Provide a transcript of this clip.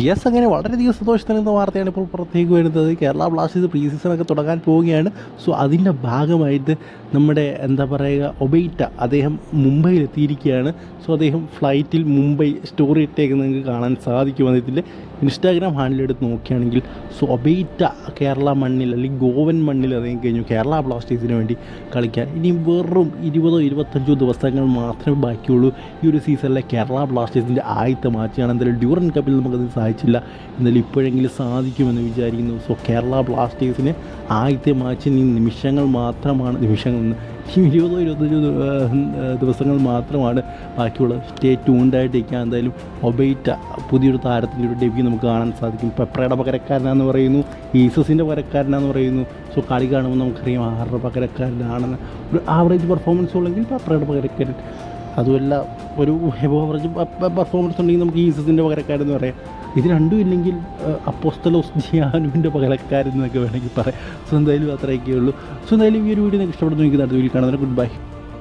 Yes അങ്ങനെ വളരെയധികം സന്തോഷത്തിനെന്ന വാർത്തയാണ് ഇപ്പോൾ പുറത്തേക്ക് വരുന്നത്. കേരള ബ്ലാസ്റ്റേഴ്സ് പ്രീ സീസണൊക്കെ തുടങ്ങാൻ പോവുകയാണ്. സോ അതിന്റെ ഭാഗമായിട്ട് നമ്മുടെ എന്താ പറയുക ഒബൈറ്റ അദ്ദേഹം മുംബൈയിൽ എത്തിയിരിക്കുകയാണ് സോ അദ്ദേഹം ഫ്ലൈറ്റിൽ മുംബൈ സ്റ്റോറി ഇട്ടേക്കുന്നത് നിങ്ങൾക്ക് കാണാൻ സാധിക്കും അദ്ദേഹത്തിന്റെ ഇൻസ്റ്റാഗ്രാം ഹാൻഡിലെടുത്ത് നോക്കുകയാണെങ്കിൽ സോ ഒബൈറ്റ കേരള മണ്ണിൽ അല്ലെങ്കിൽ ഗോവൻ മണ്ണിൽ അദ്ദേഹം കഴിഞ്ഞു കേരള ബ്ലാസ്റ്റേഴ്സിന് വേണ്ടി കളിക്കാൻ. ഇനി വെറും ഇരുപതോ ഇരുപത്തഞ്ചോ ദിവസങ്ങൾ മാത്രമേ ബാക്കിയുള്ളൂ. ഈ ഒരു സീസണിലെ കേരള ബ്ലാസ്റ്റേഴ്സിന്റെ ആദ്യത്തെ മാച്ചാണ് എന്തായാലും ഡ്യൂറൻ കപ്പിൽ നമുക്കത് സാധിച്ചില്ല. എന്നാലും ഇപ്പോഴെങ്കിലും സാധിക്കുമെന്ന് വിചാരിക്കുന്നു. സോ കേരള ബ്ലാസ്റ്റേഴ്സിന് ആദ്യത്തെ മാച്ചിന് ഈ നിമിഷങ്ങൾ മാത്രമാണ്. നിമിഷങ്ങൾ ഇരുപതോ ഇരുപത്തഞ്ചോ ദിവസങ്ങൾ മാത്രമാണ് ബാക്കിയുള്ള സ്റ്റേ ട്യൂണ്ടായിട്ടിരിക്കുക എന്തായാലും ഒബൈറ്റ പുതിയൊരു താരത്തിന്റെ ഒരു ഡെബ്യൂ നമുക്ക് കാണാൻ സാധിക്കും. പെപ്രയുടെ പകരക്കാരനാന്ന് പറയുന്നു. ഈസസിന്റെ പകരക്കാരനാന്ന് പറയുന്നു. സോ കളി കാണുമ്പോൾ നമുക്കറിയാം ആരുടെ പകരക്കാരനാണെന്ന്. ഒരു ആവറേജ് പെർഫോമൻസ് ഉള്ളെങ്കിൽ പെപ്രയുടെ പകരക്കാരൻ. അതുമല്ല ഒരു ആവറേജ് പെർഫോമൻസ് ഉണ്ടെങ്കിൽ നമുക്ക് ഈസസിന്റെ പകരക്കാരെന്ന് പറയാം. ഇത് രണ്ടും ഇല്ലെങ്കിൽ അപ്പോസ്തലോസ് ജിയാനുവിന്റെ പകരക്കാരെന്നൊക്കെ വേണമെങ്കിൽ പറയാം. സോ എന്തായാലും അത്രയൊക്കെ ഉള്ളൂ സോ എന്തായാലും ഈ ഒരു വീഡിയോ നിങ്ങൾക്ക് ഇഷ്ടപ്പെടുന്നു എനിക്ക് അടുത്ത വീഡിയോ കാണുന്നതിന് ഗുഡ് ബൈ